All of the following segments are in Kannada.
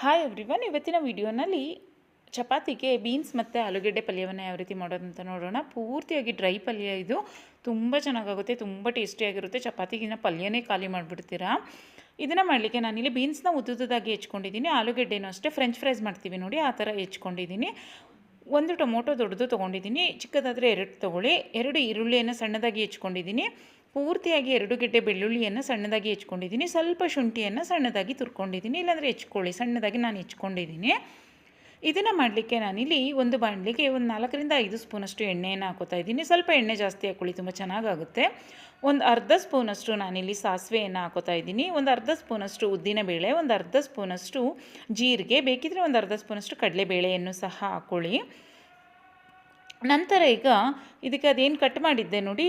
ಹಾಯ್ ಎವ್ರಿವನ್ ಇವತ್ತಿನ ವಿಡಿಯೋನಲ್ಲಿ ಚಪಾತಿಗೆ ಬೀನ್ಸ್ ಮತ್ತು ಆಲೂಗೆಡ್ಡೆ ಪಲ್ಯವನ್ನು ಯಾವ ರೀತಿ ಮಾಡೋದಂತ ನೋಡೋಣ. ಪೂರ್ತಿಯಾಗಿ ಡ್ರೈ ಪಲ್ಯ ಇದು. ತುಂಬ ಚೆನ್ನಾಗಾಗುತ್ತೆ, ತುಂಬ ಟೇಸ್ಟಿಯಾಗಿರುತ್ತೆ ಚಪಾತಿಗಿನ ಪಲ್ಯನೇ ಖಾಲಿ ಮಾಡಿಬಿಡ್ತೀರಾ? ಇದನ್ನು ಮಾಡಲಿಕ್ಕೆ ನಾನಿಲ್ಲಿ ಬೀನ್ಸ್ನ ಉದ್ದುದ್ದಾಗಿ ಹೆಚ್ಕೊಂಡಿದ್ದೀನಿ. ಆಲೂಗೆಡ್ಡೆನೂ ಅಷ್ಟೇ. ಫ್ರೆಂಚ್ ಫ್ರೈಸ್ ಮಾಡ್ತೀವಿ ನೋಡಿ, ಆ ಥರ ಹೆಚ್ಕೊಂಡಿದ್ದೀನಿ. ಒಂದು ಟೊಮೊಟೊ ದೊಡ್ಡದು ತೊಗೊಂಡಿದ್ದೀನಿ. ಚಿಕ್ಕದಾದರೆ ಎರಡು ತೊಗೊಳ್ಳಿ. ಎರಡು ಈರುಳ್ಳಿಯನ್ನು ಸಣ್ಣದಾಗಿ ಹೆಚ್ಕೊಂಡಿದ್ದೀನಿ. ಪೂರ್ತಿಯಾಗಿ ಎರಡು ಗೆಡ್ಡೆ ಬೆಳ್ಳುಳ್ಳಿಯನ್ನು ಸಣ್ಣದಾಗಿ ಹೆಚ್ಕೊಂಡಿದ್ದೀನಿ. ಸ್ವಲ್ಪ ಶುಂಠಿಯನ್ನು ಸಣ್ಣದಾಗಿ ತುರ್ಕೊಂಡಿದ್ದೀನಿ. ಇಲ್ಲಾಂದರೆ ಹೆಚ್ಕೊಳ್ಳಿ, ಸಣ್ಣದಾಗಿ ನಾನು ಹೆಚ್ಕೊಂಡಿದ್ದೀನಿ. ಇದನ್ನು ಮಾಡಲಿಕ್ಕೆ ನಾನಿಲ್ಲಿ ಒಂದು ಬಾಣಲಿಗೆ ಒಂದು ನಾಲ್ಕರಿಂದ ಐದು ಸ್ಪೂನಷ್ಟು ಎಣ್ಣೆಯನ್ನು ಹಾಕೋತಾ ಇದ್ದೀನಿ. ಸ್ವಲ್ಪ ಎಣ್ಣೆ ಜಾಸ್ತಿ ಹಾಕ್ಕೊಳ್ಳಿ ತುಂಬ ಚೆನ್ನಾಗಾಗುತ್ತೆ. ಒಂದು ಅರ್ಧ ಸ್ಪೂನಷ್ಟು ನಾನಿಲ್ಲಿ ಸಾಸಿವೆಯನ್ನು ಹಾಕೋತಾ ಇದ್ದೀನಿ. ಒಂದು ಅರ್ಧ ಸ್ಪೂನಷ್ಟು ಉದ್ದಿನಬೇಳೆ ಒಂದು ಅರ್ಧ ಸ್ಪೂನಷ್ಟು ಜೀರಿಗೆ, ಬೇಕಿದ್ರೆ ಒಂದು ಅರ್ಧ ಸ್ಪೂನಷ್ಟು ಕಡಲೆಬೇಳೆಯನ್ನು ಸಹ ಹಾಕ್ಕೊಳ್ಳಿ ನಂತರ ಈಗ ಇದಕ್ಕೆ ಅದೇನು ಕಟ್ ಮಾಡಿದ್ದೆ ನೋಡಿ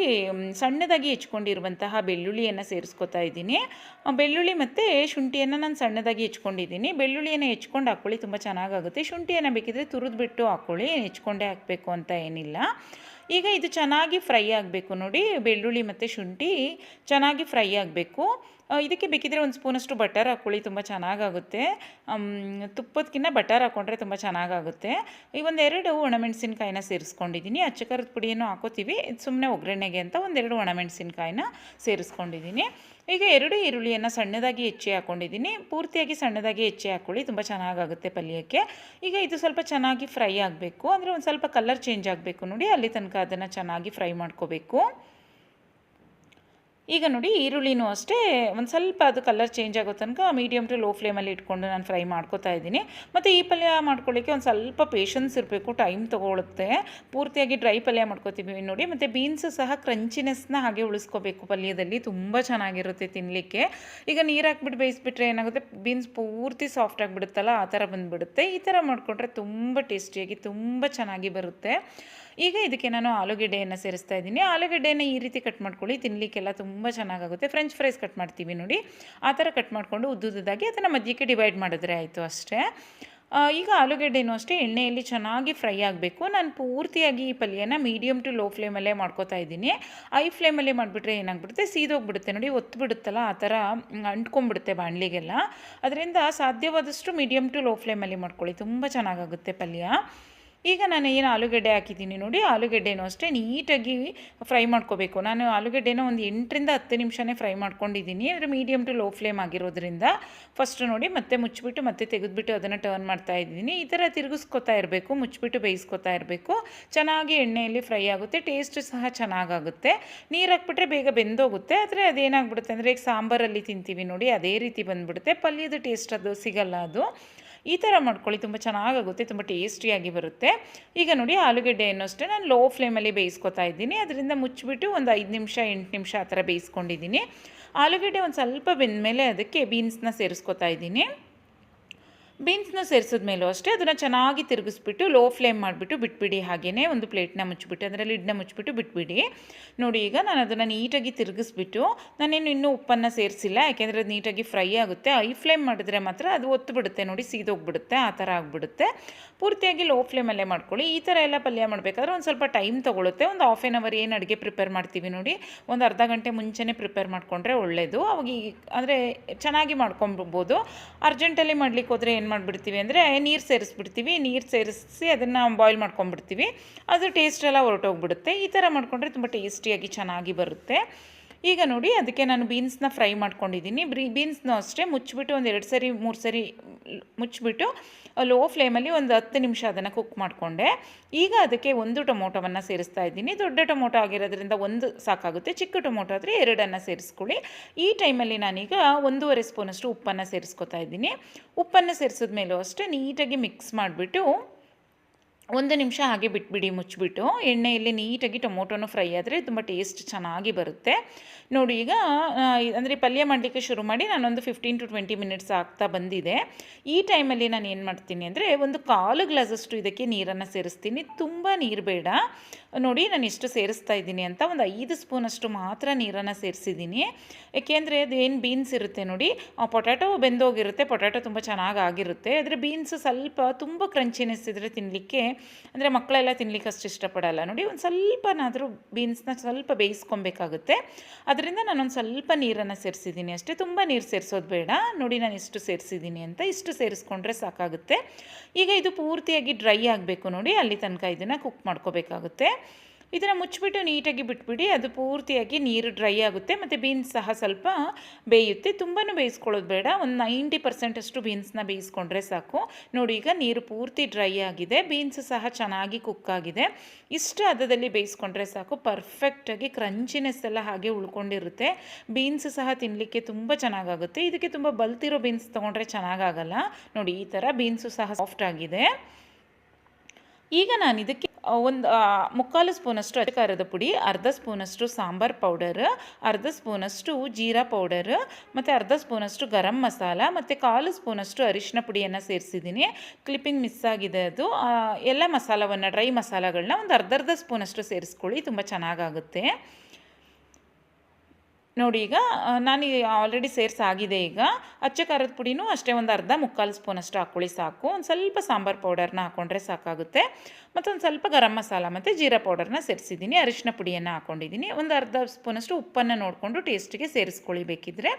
ಸಣ್ಣದಾಗಿ ಹೆಚ್ಕೊಂಡಿರುವಂತಹ ಬೆಳ್ಳುಳ್ಳಿಯನ್ನು ಸೇರಿಸ್ಕೊತಾ ಇದ್ದೀನಿ. ಬೆಳ್ಳುಳ್ಳಿ ಮತ್ತು ಶುಂಠಿಯನ್ನು ನಾನು ಸಣ್ಣದಾಗಿ ಹೆಚ್ಕೊಂಡಿದ್ದೀನಿ. ಬೆಳ್ಳುಳ್ಳಿಯನ್ನು ಹೆಚ್ಕೊಂಡು ಹಾಕ್ಕೊಳ್ಳಿ ತುಂಬ ಚೆನ್ನಾಗಾಗುತ್ತೆ. ಶುಂಠಿಯನ್ನು ಬೇಕಿದ್ರೆ ತುರಿದ್ಬಿಟ್ಟು ಹಾಕ್ಕೊಳ್ಳಿ ಹೆಚ್ಕೊಂಡೇ ಹಾಕಬೇಕು ಅಂತ ಏನಿಲ್ಲ. ಈಗ ಇದು ಚೆನ್ನಾಗಿ ಫ್ರೈ ಆಗಬೇಕು ನೋಡಿ, ಬೆಳ್ಳುಳ್ಳಿ ಮತ್ತು ಶುಂಠಿ ಚೆನ್ನಾಗಿ ಫ್ರೈ ಆಗಬೇಕು. ಇದಕ್ಕೆ ಬೇಕಿದ್ರೆ ಒಂದು ಸ್ಪೂನಷ್ಟು ಬಟರ್ ಹಾಕ್ಕೊಳ್ಳಿ ತುಂಬ ಚೆನ್ನಾಗಾಗುತ್ತೆ. ತುಪ್ಪದಕ್ಕಿಂತ ಬಟರ್ ಹಾಕ್ಕೊಂಡ್ರೆ ತುಂಬ ಚೆನ್ನಾಗಾಗುತ್ತೆ. ಈ ಒಂದೆರಡು ಒಣಮೆಣಸಿನ್ಕಾಯಿನ ಸೇರಿಸ್ಕೊಂಡಿದ್ದೀನಿ ಅಚ್ಚಕರದ ಪುಡಿಯನ್ನು ಹಾಕೋತೀವಿ. ಸುಮ್ಮನೆ ಒಗ್ಗರಣೆಗೆ ಅಂತ ಒಂದೆರಡು ಒಣಮೆಣಸಿನಕಾಯಿನ ಸೇರಿಸ್ಕೊಂಡಿದ್ದೀನಿ ಈಗ ಎರಡು ಈರುಳ್ಳಿಯನ್ನು ಸಣ್ಣದಾಗಿ ಹೆಚ್ಚಿ ಹಾಕ್ಕೊಂಡಿದ್ದೀನಿ ಪೂರ್ತಿಯಾಗಿ ಸಣ್ಣದಾಗಿ ಹೆಚ್ಚಿ ಹಾಕ್ಕೊಳ್ಳಿ ತುಂಬ ಚೆನ್ನಾಗಾಗುತ್ತೆ ಪಲ್ಯಕ್ಕೆ. ಈಗ ಇದು ಸ್ವಲ್ಪ ಚೆನ್ನಾಗಿ ಫ್ರೈ ಆಗಬೇಕು. ಅಂದರೆ ಒಂದು ಸ್ವಲ್ಪ ಕಲರ್ ಚೇಂಜ್ ಆಗಬೇಕು ನೋಡಿ, ಅಲ್ಲಿ ತನಕ ಅದನ್ನು ಚೆನ್ನಾಗಿ ಫ್ರೈ ಮಾಡ್ಕೋಬೇಕು. ಈಗ ನೋಡಿ ಈರುಳ್ಳಿನೂ ಅಷ್ಟೇ, ಒಂದು ಸ್ವಲ್ಪ ಅದು ಕಲರ್ ಚೇಂಜ್ ಆಗೋ ತನಕ ಮೀಡಿಯಮ್ ಟು ಲೋ ಫ್ಲೇಮಲ್ಲಿ ಇಟ್ಕೊಂಡು ನಾನು ಫ್ರೈ ಮಾಡ್ಕೋತಾ ಇದ್ದೀನಿ. ಮತ್ತು ಈ ಪಲ್ಯ ಮಾಡ್ಕೊಳ್ಳಿಕ್ಕೆ ಒಂದು ಸ್ವಲ್ಪ ಪೇಷನ್ಸ್ ಇರಬೇಕು ಟೈಮ್ ತೊಗೊಳುತ್ತೆ. ಪೂರ್ತಿಯಾಗಿ ಡ್ರೈ ಪಲ್ಯ ಮಾಡ್ಕೋತೀವಿ ನೋಡಿ. ಮತ್ತು ಬೀನ್ಸ್ ಸಹ ಕ್ರಂಚಿನೆಸ್ನ ಹಾಗೆ ಉಳಿಸ್ಕೋಬೇಕು ಪಲ್ಯದಲ್ಲಿ, ತುಂಬ ಚೆನ್ನಾಗಿರುತ್ತೆ ತಿನ್ನಲಿಕ್ಕೆ ಈಗ ನೀರು ಹಾಕ್ಬಿಟ್ಟು ಬೇಯಿಸ್ಬಿಟ್ರೆ ಏನಾಗುತ್ತೆ? ಬೀನ್ಸ್ ಪೂರ್ತಿ ಸಾಫ್ಟ್ ಆಗಿಬಿಡುತ್ತಲ್ಲ, ಆ ಥರ ಬಂದುಬಿಡುತ್ತೆ. ಈ ಥರ ಮಾಡಿಕೊಂಡ್ರೆ ತುಂಬ ಟೇಸ್ಟಿಯಾಗಿ ತುಂಬ ಚೆನ್ನಾಗಿ ಬರುತ್ತೆ. ಈಗ ಇದಕ್ಕೆ ನಾನು ಆಲೂಗೆಡ್ಡೆಯನ್ನು ಸೇರಿಸ್ತಾ ಇದ್ದೀನಿ. ಆಲೂಗೆಡ್ಡೆಯನ್ನು ಈ ರೀತಿ ಕಟ್ ಮಾಡ್ಕೊಳ್ಳಿ. ತಿನ್ನಲಿಕ್ಕೆಲ್ಲ ತುಂಬ ಚೆನ್ನಾಗಾಗುತ್ತೆ. ಫ್ರೆಂಚ್ ಫ್ರೈಸ್ ಕಟ್ ಮಾಡ್ತೀವಿ ನೋಡಿ. ಆ ಥರ ಕಟ್ ಮಾಡಿಕೊಂಡು ಉದ್ದುದಾಗಿ ಅದನ್ನು ಮಧ್ಯಕ್ಕೆ ಡಿವೈಡ್ ಮಾಡಿದ್ರೆ ಆಯಿತು ಅಷ್ಟೇ. ಈಗ ಆಲೂಗೆಡ್ಡೆನೂ ಅಷ್ಟೇ, ಎಣ್ಣೆಯಲ್ಲಿ ಚೆನ್ನಾಗಿ ಫ್ರೈ ಆಗಬೇಕು. ನಾನು ಪೂರ್ತಿಯಾಗಿ ಈ ಪಲ್ಯನ ಮೀಡಿಯಮ್ ಟು ಲೋ ಫ್ಲೇಮಲ್ಲೇ ಮಾಡ್ಕೋತಾ ಇದ್ದೀನಿ. ಐ ಫ್ಲೇಮಲ್ಲೇ ಮಾಡಿಬಿಟ್ರೆ ಏನಾಗ್ಬಿಡುತ್ತೆ? ಸೀದೋಗ್ಬಿಡುತ್ತೆ. ನೋಡಿ ಒತ್ತು ಬಿಡುತ್ತಲ್ಲ ಆ ಥರ ಅಂಟ್ಕೊಂಬಿಡುತ್ತೆ ಬಾಣಲಿಗೆಲ್ಲ. ಅದರಿಂದ ಸಾಧ್ಯವಾದಷ್ಟು ಮೀಡಿಯಮ್ ಟು ಲೋ ಫ್ಲೇಮಲ್ಲಿ ಮಾಡ್ಕೊಳ್ಳಿ. ತುಂಬ ಚೆನ್ನಾಗಾಗುತ್ತೆ ಪಲ್ಯ. ಈಗ ನಾನು ಏನು ಆಲೂಗಡ್ಡೆ ಹಾಕಿದ್ದೀನಿ ನೋಡಿ, ಆಲೂಗಡ್ಡೆನೂ ಅಷ್ಟೇ ನೀಟಾಗಿ ಫ್ರೈ ಮಾಡ್ಕೋಬೇಕು. ನಾನು ಆಲೂಗಡ್ಡೆನ ಒಂದು ಎಂಟರಿಂದ ಹತ್ತು ನಿಮಿಷನೇ ಫ್ರೈ ಮಾಡ್ಕೊಂಡಿದ್ದೀನಿ. ಅಂದರೆ ಮೀಡಿಯಮ್ ಟು ಲೋ ಫ್ಲೇಮ್ ಆಗಿರೋದ್ರಿಂದ ಫಸ್ಟ್ ನೋಡಿ, ಮತ್ತೆ ಮುಚ್ಚಿಬಿಟ್ಟು ಮತ್ತೆ ತೆಗೆದುಬಿಟ್ಟು ಅದನ್ನು ಟರ್ನ್ ಮಾಡ್ತಾ ಇದ್ದೀನಿ. ಈ ಥರ ತಿರುಗಿಸ್ಕೊತಾ ಇರಬೇಕು, ಮುಚ್ಚಿಬಿಟ್ಟು ಬೇಯಿಸ್ಕೊತಾ ಇರಬೇಕು. ಚೆನ್ನಾಗಿ ಎಣ್ಣೆಯಲ್ಲಿ ಫ್ರೈ ಆಗುತ್ತೆ ಟೇಸ್ಟ್ ಸಹ ಚೆನ್ನಾಗಾಗುತ್ತೆ. ನೀರು ಹಾಕ್ಬಿಟ್ರೆ ಬೇಗ ಬೆಂದೋಗುತ್ತೆ, ಆದರೆ ಅದೇನಾಗ್ಬಿಡುತ್ತೆ ಅಂದರೆ, ಈಗ ಸಾಂಬಾರಲ್ಲಿ ತಿಂತೀವಿ ನೋಡಿ, ಅದೇ ರೀತಿ ಬಂದುಬಿಡುತ್ತೆ. ಪಲ್ಯದ ಟೇಸ್ಟ್ ಅದು, ಸಿಗಲ್ಲ ಅದು. ಈ ಥರ ಮಾಡ್ಕೊಳ್ಳಿ, ತುಂಬ ಚೆನ್ನಾಗಾಗುತ್ತೆ, ತುಂಬ ಟೇಸ್ಟಿಯಾಗಿ ಬರುತ್ತೆ. ಈಗ ನೋಡಿ ಆಲೂಗೆಡ್ಡೆಯನ್ನು ಅಷ್ಟೇ ನಾನು ಲೋ ಫ್ಲೇಮಲ್ಲಿ ಬೇಯಿಸ್ಕೊತಾ ಇದ್ದೀನಿ. ಅದರಿಂದ ಮುಚ್ಚಿಬಿಟ್ಟು ಒಂದು ಐದು ನಿಮಿಷ, ಎಂಟು ನಿಮಿಷ ಆ ಥರ ಬೇಯಿಸ್ಕೊಂಡಿದ್ದೀನಿ. ಆಲೂಗೆಡ್ಡೆ ಒಂದು ಸ್ವಲ್ಪ ಬೆಂದಮೇಲೆ ಅದಕ್ಕೆ ಬೀನ್ಸ್ನ ಸೇರಿಸ್ಕೊತಾ ಇದ್ದೀನಿ. ಬೀನ್ಸ್ನ ಸೇರಿಸಿದ ಮೇಲೂ ಅಷ್ಟೇ ಅದನ್ನು ಚೆನ್ನಾಗಿ ತಿರುಗಿಸ್ಬಿಟ್ಟು ಲೋ ಫ್ಲೇಮ್ ಮಾಡಿಬಿಟ್ಟು ಬಿಟ್ಬಿಡಿ ಹಾಗೆಯೇ ಒಂದು ಪ್ಲೇಟ್ನ ಮುಚ್ಚಿಬಿಟ್ಟು ಅಂದರೆ ಲಿಡ್ನ ಮುಚ್ಚಿಬಿಟ್ಟು ಬಿಟ್ಬಿಡಿ. ನೋಡಿ, ಈಗ ನಾನು ಅದನ್ನು ನೀಟಾಗಿ ತಿರುಗಿಸ್ಬಿಟ್ಟು, ನಾನೇನು ಇನ್ನೂ ಉಪ್ಪನ್ನು ಸೇರಿಸಿಲ್ಲ, ಯಾಕೆಂದರೆ ಅದು ನೀಟಾಗಿ ಫ್ರೈ ಆಗುತ್ತೆ. ಐ ಫ್ಲೇಮ್ ಮಾಡಿದ್ರೆ ಮಾತ್ರ ಅದು ಒತ್ತು ಬಿಡುತ್ತೆ ನೋಡಿ, ಸೀದೋಗ್ಬಿಡುತ್ತೆ, ಆ ಥರ ಆಗಿಬಿಡುತ್ತೆ. ಪೂರ್ತಿಯಾಗಿ ಲೋ ಫ್ಲೇಮಲ್ಲೇ ಮಾಡ್ಕೊಳ್ಳಿ. ಈ ಥರ ಎಲ್ಲ ಪಲ್ಯ ಮಾಡಬೇಕಾದ್ರೆ ಒಂದು ಸ್ವಲ್ಪ ಟೈಮ್ ತೊಗೊಳುತ್ತೆ. ಒಂದು ಹಾಫ್ ಆನ್ ಅವರ್ ಏನು ಅಡುಗೆ ಪ್ರಿಪೇರ್ ಮಾಡ್ತೀವಿ ನೋಡಿ, ಒಂದು ಅರ್ಧ ಗಂಟೆ ಮುಂಚೆನೇ ಪ್ರಿಪೇರ್ ಮಾಡಿಕೊಂಡ್ರೆ ಒಳ್ಳೆಯದು ಅವಾಗ ಅಂದರೆ ಚೆನ್ನಾಗಿ ಮಾಡ್ಕೊಬೋದು. ಅರ್ಜೆಂಟಲ್ಲಿ ಮಾಡ್ಲಿಕ್ಕೆ ಹೋದರೆ ಏನು ಮಾಡಿಬಿಡ್ತೀವಿ ಅಂದರೆ ನೀರು ಸೇರಿಸ್ಬಿಡ್ತೀವಿ, ನೀರು ಸೇರಿಸಿ ಅದನ್ನು ಬಾಯ್ಲ್ ಮಾಡ್ಕೊಂಡ್ಬಿಡ್ತೀವಿ. ಅದು ಟೇಸ್ಟ್ ಎಲ್ಲ ಹೊರಟೋಗ್ಬಿಡುತ್ತೆ. ಈ ಥರ ಮಾಡಿಕೊಂಡ್ರೆ ತುಂಬ ಟೇಸ್ಟಿಯಾಗಿ ಚೆನ್ನಾಗಿ ಬರುತ್ತೆ. ಈಗ ನೋಡಿ ಅದಕ್ಕೆ ನಾನು ಬೀನ್ಸ್ನ ಫ್ರೈ ಮಾಡ್ಕೊಂಡಿದ್ದೀನಿ. ಬ್ರೀ ಬೀನ್ಸ್ನೂ ಅಷ್ಟೇ ಮುಚ್ಚಿಬಿಟ್ಟು ಒಂದು ಎರಡು ಸರಿ, ಮೂರು ಸರಿ ಮುಚ್ಚಿಬಿಟ್ಟು ಲೋ ಫ್ಲೇಮಲ್ಲಿ ಒಂದು ಹತ್ತು ನಿಮಿಷ ಅದನ್ನು ಕುಕ್ ಮಾಡಿಕೊಂಡೆ. ಈಗ ಅದಕ್ಕೆ ಒಂದು ಟೊಮೊಟೊವನ್ನು ಸೇರಿಸ್ತಾ ಇದ್ದೀನಿ. ದೊಡ್ಡ ಟೊಮೊಟೊ ಆಗಿರೋದ್ರಿಂದ ಒಂದು ಸಾಕಾಗುತ್ತೆ, ಚಿಕ್ಕ ಟೊಮೊಟೊ ಆದರೆ ಎರಡನ್ನು ಸೇರಿಸ್ಕೊಳ್ಳಿ. ಈ ಟೈಮಲ್ಲಿ ನಾನೀಗ ಒಂದೂವರೆ ಸ್ಪೂನಷ್ಟು ಉಪ್ಪನ್ನು ಸೇರಿಸ್ಕೊತಾ ಇದ್ದೀನಿ. ಉಪ್ಪನ್ನು ಸೇರಿಸಿದ ಮೇಲೂ ಅಷ್ಟೇ ನೀಟಾಗಿ ಮಿಕ್ಸ್ ಮಾಡಿಬಿಟ್ಟು ಒಂದು ನಿಮಿಷ ಹಾಗೆ ಬಿಟ್ಬಿಡಿ, ಮುಚ್ಚಿಬಿಟ್ಟು. ಎಣ್ಣೆಯಲ್ಲಿ ನೀಟಾಗಿ ಟೊಮೊಟೊನು ಫ್ರೈ ಆದರೆ ತುಂಬ ಟೇಸ್ಟ್ ಚೆನ್ನಾಗಿ ಬರುತ್ತೆ. ನೋಡಿ, ಈಗ ಅಂದರೆ ಪಲ್ಯ ಮಾಡಲಿಕ್ಕೆ ಶುರು ಮಾಡಿ ನಾನೊಂದು ಫಿಫ್ಟೀನ್ ಟು ಟ್ವೆಂಟಿ ಮಿನಿಟ್ಸ್ ಆಗ್ತಾ ಬಂದಿದೆ. ಈ ಟೈಮಲ್ಲಿ ನಾನು ಏನು ಮಾಡ್ತೀನಿ ಅಂದರೆ ಒಂದು ಕಾಲು ಗ್ಲಾಸಷ್ಟು ಇದಕ್ಕೆ ನೀರನ್ನು ಸೇರಿಸ್ತೀನಿ. ತುಂಬ ನೀರು ಬೇಡ. ನೋಡಿ, ನಾನು ಇಷ್ಟು ಸೇರಿಸ್ತಾ ಇದ್ದೀನಿ ಅಂತ ಒಂದು ಐದು ಸ್ಪೂನಷ್ಟು ಮಾತ್ರ ನೀರನ್ನು ಸೇರಿಸಿದ್ದೀನಿ. ಏಕೆಂದರೆ ಅದೇನು ಬೀನ್ಸ್ ಇರುತ್ತೆ ನೋಡಿ ಪೊಟ್ಯಾಟೊ ಬೆಂದೋಗಿರುತ್ತೆ, ಪೊಟ್ಯಾಟೊ ತುಂಬ ಚೆನ್ನಾಗಿ ಆಗಿರುತ್ತೆ ಆದರೆ ಬೀನ್ಸ್ ಸ್ವಲ್ಪ ತುಂಬ ಕ್ರಂಚಿನೆಸ್ ಇದ್ದರೆ ತಿನ್ನಲಿಕ್ಕೆ ಅಂದರೆ ಮಕ್ಕಳೆಲ್ಲ ತಿನ್ಲಿಕ್ಕೆ ಅಷ್ಟು ಇಷ್ಟಪಡಲ್ಲ. ನೋಡಿ, ಒಂದು ಸ್ವಲ್ಪನಾದರೂ ಬೀನ್ಸ್ನ ಸ್ವಲ್ಪ ಬೇಯಿಸ್ಕೊಬೇಕಾಗುತ್ತೆ. ಅದರಿಂದ ನಾನೊಂದು ಸ್ವಲ್ಪ ನೀರನ್ನು ಸೇರಿಸಿದ್ದೀನಿ ಅಷ್ಟೇ. ತುಂಬ ನೀರು ಸೇರಿಸೋದು ಬೇಡ. ನೋಡಿ, ನಾನು ಇಷ್ಟು ಸೇರಿಸಿದ್ದೀನಿ ಅಂತ ಇಷ್ಟು ಸೇರಿಸ್ಕೊಂಡ್ರೆ ಸಾಕಾಗುತ್ತೆ. ಈಗ ಇದು ಪೂರ್ತಿಯಾಗಿ ಡ್ರೈ ಆಗಬೇಕು ನೋಡಿ. ಅಲ್ಲಿ ತನಕ ಇದನ್ನು ಕುಕ್ ಮಾಡ್ಕೋಬೇಕಾಗುತ್ತೆ. ಇದನ್ನು ಮುಚ್ಚಿಬಿಟ್ಟು ನೀಟಾಗಿ ಬಿಟ್ಬಿಡಿ, ಅದು ಪೂರ್ತಿಯಾಗಿ ನೀರು ಡ್ರೈ ಆಗುತ್ತೆ. ಮತ್ತು ಬೀನ್ಸ್ ಸಹ ಸ್ವಲ್ಪ ಬೇಯುತ್ತೆ. ತುಂಬಾ ಬೇಯಿಸ್ಕೊಳ್ಳೋದು ಬೇಡ. ಒಂದು ನೈಂಟಿ ಪರ್ಸೆಂಟಷ್ಟು ಬೀನ್ಸ್ನ ಬೇಯಿಸ್ಕೊಂಡ್ರೆ ಸಾಕು. ನೋಡಿ, ಈಗ ನೀರು ಪೂರ್ತಿ ಡ್ರೈ ಆಗಿದೆ. ಬೀನ್ಸ್ ಸಹ ಚೆನ್ನಾಗಿ ಕುಕ್ ಆಗಿದೆ. ಇಷ್ಟು ಹದದಲ್ಲಿ ಬೇಯಿಸ್ಕೊಂಡ್ರೆ ಸಾಕು. ಪರ್ಫೆಕ್ಟಾಗಿ ಕ್ರಂಚಿನೆಸ್ ಎಲ್ಲ ಹಾಗೆ ಉಳ್ಕೊಂಡಿರುತ್ತೆ. ಬೀನ್ಸ್ ಸಹ ತಿನ್ನಲಿಕ್ಕೆ ತುಂಬ ಚೆನ್ನಾಗಾಗುತ್ತೆ. ಇದಕ್ಕೆ ತುಂಬ ಬಲ್ತಿರೋ ಬೀನ್ಸ್ ತೊಗೊಂಡ್ರೆ ಚೆನ್ನಾಗಾಗಲ್ಲ. ನೋಡಿ, ಈ ಥರ ಬೀನ್ಸು ಸಹ ಸಾಫ್ಟ್ ಆಗಿದೆ. ಈಗ ನಾನು ಇದಕ್ಕೆ ಒಂದು ಮುಕ್ಕಾಲು ಸ್ಪೂನಷ್ಟು ಅಧಿಕಾರದ ಪುಡಿ, ಅರ್ಧ ಸ್ಪೂನಷ್ಟು ಸಾಂಬಾರ್ ಪೌಡರ್, ಅರ್ಧ ಸ್ಪೂನಷ್ಟು ಜೀರಾ ಪೌಡರ್, ಮತ್ತು ಅರ್ಧ ಸ್ಪೂನಷ್ಟು ಗರಂ ಮಸಾಲ, ಮತ್ತು ಕಾಲು ಸ್ಪೂನಷ್ಟು ಅರಿಶಿನ ಪುಡಿಯನ್ನು ಸೇರಿಸಿದ್ದೀನಿ. ಕ್ಲಿಪ್ಪಿಂಗ್ ಮಿಸ್ ಆಗಿದೆ ಅದು. ಎಲ್ಲ ಮಸಾಲವನ್ನು, ಡ್ರೈ ಮಸಾಲಗಳನ್ನ ಒಂದು ಅರ್ಧ ಅರ್ಧ ಸ್ಪೂನಷ್ಟು ಸೇರಿಸ್ಕೊಳ್ಳಿ, ತುಂಬ ಚೆನ್ನಾಗಾಗುತ್ತೆ. ನೋಡಿ ಈಗ ನಾನು ಆಲ್ರೆಡಿ ಸೇರಿಸಾಗಿದೆ ಈಗ. ಅಚ್ಚ ಖಾರದ ಪುಡಿನೂ ಅಷ್ಟೇ ಒಂದು ಅರ್ಧ ಮುಕ್ಕಾಲು ಸ್ಪೂನಷ್ಟು ಹಾಕ್ಕೊಳ್ಳಿ ಸಾಕು. ಒಂದು ಸ್ವಲ್ಪ ಸಾಂಬಾರು ಪೌಡರ್ನ ಹಾಕ್ಕೊಂಡ್ರೆ ಸಾಕಾಗುತ್ತೆ. ಮತ್ತೊಂದು ಸ್ವಲ್ಪ ಗರಂ ಮಸಾಲ ಮತ್ತು ಜೀರಾ ಪೌಡರ್ನ ಸೇರಿಸಿದ್ದೀನಿ. ಅರಿಶಿನ ಪುಡಿಯನ್ನು ಹಾಕ್ಕೊಂಡಿದ್ದೀನಿ ಒಂದು ಅರ್ಧ ಸ್ಪೂನಷ್ಟು ಉಪ್ಪನ್ನು ನೋಡಿಕೊಂಡು ಟೇಸ್ಟಿಗೆ ಸೇರಿಸ್ಕೊಳ್ಳಿ ಬೇಕಿದ್ರೆ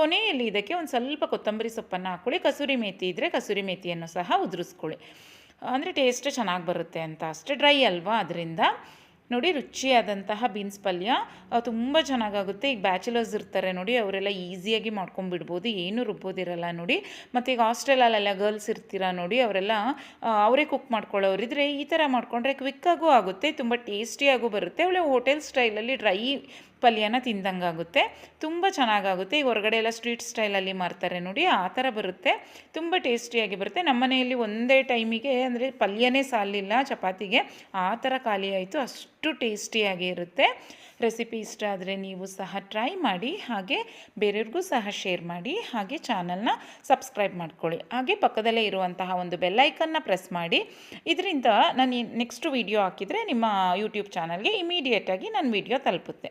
ಕೊನೆಯಲ್ಲಿ ಇದಕ್ಕೆ ಒಂದು ಸ್ವಲ್ಪ ಕೊತ್ತಂಬರಿ ಸೊಪ್ಪನ್ನು ಹಾಕ್ಕೊಳ್ಳಿ. ಕಸೂರಿ ಮೇಥಿ ಇದ್ದರೆ ಕಸೂರಿ ಮೇಥಿಯನ್ನು ಸಹ ಉದುರಿಸ್ಕೊಳ್ಳಿ. ಅಂದರೆ ಟೇಸ್ಟ್ ಚೆನ್ನಾಗಿ ಬರುತ್ತೆ ಅಂತ. ಅಷ್ಟೇ ಡ್ರೈ ಅಲ್ವಾ ಅದರಿಂದ. ನೋಡಿ ರುಚಿಯಾದಂತಹ ಬೀನ್ಸ್ ಪಲ್ಯ. ತುಂಬ ಚೆನ್ನಾಗಾಗುತ್ತೆ. ಈಗ ಬ್ಯಾಚುಲರ್ಸ್ ಇರ್ತಾರೆ ನೋಡಿ, ಅವರೆಲ್ಲ ಈಸಿಯಾಗಿ ಮಾಡ್ಕೊಂಬಿಡ್ಬೋದು ಏನು ರುಬ್ಬೋದಿರಲ್ಲ ನೋಡಿ. ಮತ್ತು ಈಗ ಹಾಸ್ಟೆಲಲ್ಲೆಲ್ಲ ಗರ್ಲ್ಸ್ ಇರ್ತೀರ ನೋಡಿ, ಅವರೆಲ್ಲ ಅವರೇ ಕುಕ್ ಮಾಡ್ಕೊಳ್ಳೋರಿದ್ರೆ ಈ ಥರ ಮಾಡಿಕೊಂಡ್ರೆ ಕ್ವಿಕ್ಕಾಗೂ ಆಗುತ್ತೆ, ತುಂಬ ಟೇಸ್ಟಿಯಾಗೂ ಬರುತ್ತೆ. ಒಳ್ಳೆ ಹೋಟೆಲ್ ಸ್ಟೈಲಲ್ಲಿ ಡ್ರೈ ಪಲ್ಯನ ತಿಂದಂಗಾಗುತ್ತೆ. ತುಂಬ ಚೆನ್ನಾಗಾಗುತ್ತೆ. ಈಗ ಹೊರಗಡೆ ಎಲ್ಲ ಸ್ಟ್ರೀಟ್ ಸ್ಟೈಲಲ್ಲಿ ಮಾರ್ತಾರೆ ನೋಡಿ, ಆ ಥರ ಬರುತ್ತೆ. ತುಂಬ ಟೇಸ್ಟಿಯಾಗಿ ಬರುತ್ತೆ. ನಮ್ಮ ಮನೆಯಲ್ಲಿ ಒಂದೇ ಟೈಮಿಗೆ ಅಂದರೆ ಪಲ್ಯನೇ ಸಾಲಿಲ್ಲ ಚಪಾತಿಗೆ. ಆ ಥರ ಖಾಲಿ ಆಯಿತು. ಅಷ್ಟು ಟೇಸ್ಟಿಯಾಗಿ ಇರುತ್ತೆ. ರೆಸಿಪಿ ಇಷ್ಟ ಆದರೆ ನೀವು ಸಹ ಟ್ರೈ ಮಾಡಿ, ಹಾಗೆ ಬೇರೆಯವ್ರಿಗೂ ಸಹ ಶೇರ್ ಮಾಡಿ, ಹಾಗೆ ಚಾನಲ್ನ ಸಬ್ಸ್ಕ್ರೈಬ್ ಮಾಡ್ಕೊಳ್ಳಿ. ಹಾಗೆ ಪಕ್ಕದಲ್ಲೇ ಇರುವಂತಹ ಒಂದು ಬೆಲ್ಲೈಕನ್ನ ಪ್ರೆಸ್ ಮಾಡಿ. ಇದರಿಂದ ನಾನು ನೆಕ್ಸ್ಟ್ ವಿಡಿಯೋ ಹಾಕಿದರೆ ನಿಮ್ಮ ಯೂಟ್ಯೂಬ್ ಚಾನಲ್ಗೆ ಇಮಿಡಿಯೇಟಾಗಿ ನನ್ನ ವಿಡಿಯೋ ತಲುಪುತ್ತೆ.